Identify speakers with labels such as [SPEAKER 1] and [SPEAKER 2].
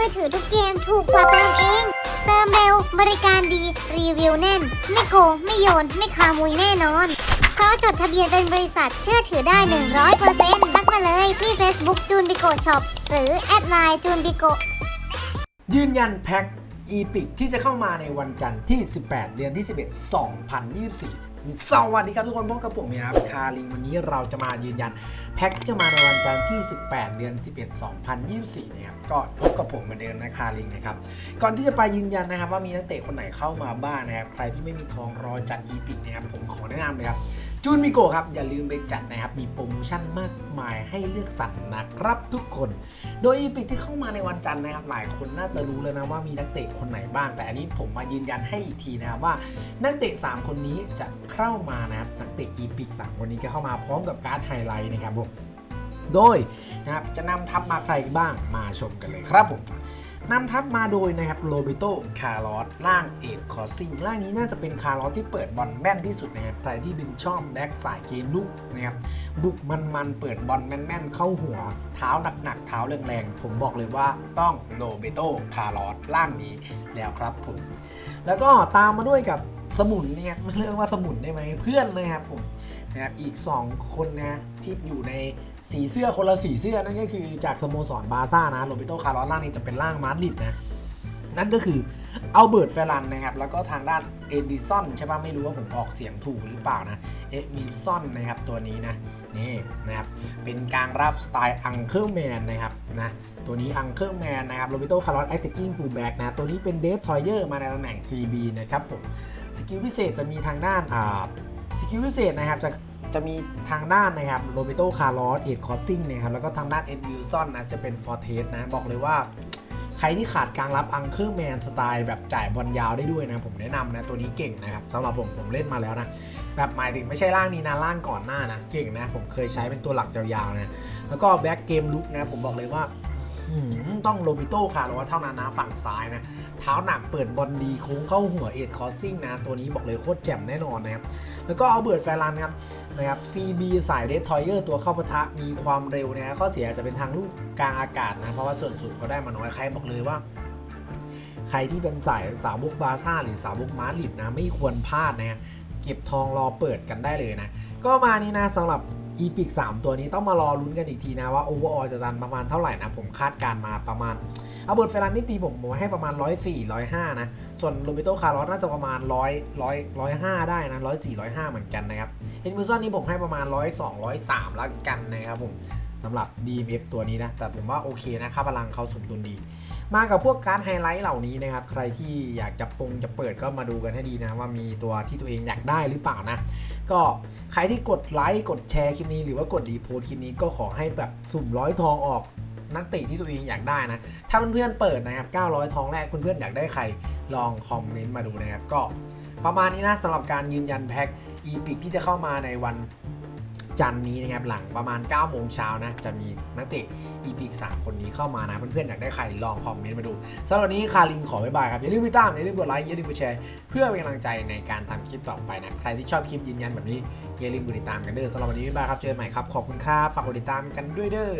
[SPEAKER 1] มือถือทุกเกมถูกกว่าเติมเอง เติมเร็วบริการดี รีวิวแน่น ไม่โกง ไม่โยน ไม่ขโมยแน่นอน เพราะจดทะเบียนเป็นบริษัทเชื่อถือได้ 100%ทักมาเลยที่ Facebook จูนบิโกช็อปหรือแอดไลน์จูนบิโก
[SPEAKER 2] ยืนยันแพ็ค อีพิกที่จะเข้ามาในวันจันทร์ที่ 18 เดือนที่ 11 2024 สวัสดีครับทุกคนพบกับผมนะครับคาริงวันนี้เราจะมายืนยัน แพ็คที่จะมาในวันจันทร์ที่ 18 เดือน 11 2024 นะครับก็พบกับผมเหมือนเดิมนะคาริงนะครับก่อนที่จะไปยืนยันนะครับว่ามีนักเตะคนไหนเข้ามาบ้างนะครับใครที่ไม่มีทองรอจัดอีพิกนะครับผมขอแนะนำเลยครับ จูนมิโกะครับ อย่าลืมไปจัดนะครับ มีโปรโมชั่นมากมายให้เลือกสรรนะครับทุกคน โดยอีพิกที่เข้ามาในวันจันทร์นะครับ หลายคนน่าจะรู้แล้วนะว่ามีนักเตะคนไหนบ้าง แต่อันนี้ผมมายืนยันให้อีกทีนะครับว่านักเตะ 3 คนนี้จะเข้ามานะครับนักเตะอีพิก3คนนี้จะเข้ามาพร้อมกับการ์ดไฮไลท์นะครับผมโดยนะครับจะนำทัพมาใครบ้างมาชมกันเลยครับผม นำทัพมาโดยนะครับโรเบโตคาร์ลอสล่างเอ็ดคอร์ซิงล่างนี้น่าจะเป็นคาร์ลอสที่เปิดบอลแม่นที่สุดนะครับใครที่เป็นชอบแบ็กสายเกมลุกนะครับบุกมันๆเปิดบอลแม่นๆเข้าหัว เท้าหนักๆเท้าแรงๆผมบอกเลยว่าต้องโรเบโตคาร์ลอสล่างนี้แล้วครับผมแล้วก็ตามมาด้วยกับสมุนเนี่ยไม่เรียกว่าสมุนได้ไหมเพื่อนนะครับผมนะครับอีก 2 คนนะที่อยู่ใน สีเสื้อคนละสีเสื้อนั่นก็คือจากสโมสรบาร์ซ่านะโรเบโตคาร์ลอสล่างนี้จะเป็นล่างมาดริดนะนั่นก็คือเอาเบิร์ตเฟรันนะครับ แล้วก็ทางด้านเอดิซอนใช่ป่ะไม่รู้ว่าผมออกเสียงถูกหรือเปล่านะเอมิซอนนะครับตัวนี้นะนี่นะครับเป็นกลางรับสไตล์อังเคิลแมนนะครับนะตัวนี้อังเคิลแมนนะครับโรเบโตคาร์ลอสแอคติ้งฟูลแบ็กนะตัวนี้เป็นเดฟชอยเยอร์มาในตำแหน่ง CB นะครับผมสกิลพิเศษจะมีทางด้านอ่าสกิลพิเศษนะครับจะ จะมีทางด้านนะครับโรเบโตคาร์ลอสเอ็ดคอสซิงนะครับแล้วก็ทางด้านเอ็ดวิลซอนนะจะเป็นฟอร์เทสนะบอกเลยว่าใครที่ขาดกลางรับอังเคอร์แมนสไตล์แบบจ่ายบอลยาวได้ด้วยนะ ผมแนะนำนะ ตัวนี้เก่งนะครับสำหรับผมผมเล่นมาแล้วนะ แบบหมายถึงไม่ใช่ร่างนี้นะร่างก่อนหน้านะ เก่งนะ ผมเคยใช้เป็นตัวหลักยาวๆนะ แล้วก็แบ็กเกมลุกนะ ผมบอกเลยว่า ต้องโรบิโต้คาร์ลอสเท่านั้นนะฝั่งซ้ายนะ เท้าหนักเปิดบอลดีโค้งเข้าหัวเอ็ดคอร์ซิ่งนะ ตัวนี้บอกเลยโคตรแจ่มแน่นอนนะครับ แล้วก็เอาเบิร์ดแฟรันครับนะครับ CB สายเดททอยเออร์ตัวเข้าปะทะมีความเร็วนะข้อเสียจะเป็นทางลูกกลางอากาศนะ เพราะว่าส่วนสูงเขาได้มาน้อยใครบอกเลยว่าใครที่เป็นสายสาวบุกบาซ่าหรือสาวบุกมาดริดนะไม่ควรพลาดนะเก็บทองรอเปิดกันได้เลยนะ ก็มานี้นะสำหรับ อีพิก3ตัวนี้ต้องมารอลุ้นกันอีกทีนะว่าโอเวอร์ออจะดันประมาณเท่าไหร่นะ ผมคาดการมาประมาณ อาเบิร์ดเฟรันนี่ตีผมผมให้ประมาณ 104 105 นะ ส่วนโรเบโตคาร์ลอสน่าจะประมาณ 100 100 105 ได้นะ 104 105 เหมือนกันนะครับเอ็นมิลซอนนี่ผมให้ประมาณ 102 103 แล้วกันนะครับผมสำหรับ DMF ตัวนี้นะ แต่ผมว่าโอเคนะค่าพลังเขาสมดุลดี มากับพวกการ์ดไฮไลท์เหล่านี้นะครับ ใครที่อยากจะปงจะเปิดก็มาดูกันให้ดีนะ ว่ามีตัวที่ตัวเองอยากได้หรือเปล่านะ ก็ใครที่กดไลค์กดแชร์คลิปนี้หรือว่ากดรีโพสต์คลิปนี้ก็ขอให้แบบสุ่มร้อยทองออก นักเตะที่ตัวเองอยากได้นะ ถ้าเพื่อนๆเปิดนะครับ 900 ทองแรกเพื่อนๆอยากได้ใครลองคอมเมนต์มาดูนะครับ ก็ประมาณนี้นะสำหรับการยืนยันแพ็คอีพิกที่จะเข้ามาในวันจันนี้นะครับหลังประมาณ 9 โมงเช้านะ จะมีนักเตะอีพิก3คนนี้เข้ามานะ เพื่อนๆ อยากได้ใครลองคอมเมนต์มาดูสำหรับวันนี้คารินขอบ๊ายบายครับ อย่าลืมติดตาม อย่าลืมกดไลค์อย่าลืมกดแชร์ เพื่อเป็นกำลังใจในการทำคลิปต่อไปนะ ใครที่ชอบคลิปยืนยันแบบนี้ อย่าลืมกดติดตามกันเด้อสำหรับวันนี้บ๊ายบายครับเจอกันใหม่ครับขอบคุณครับฝากกดติดตามกันด้วยเด้อ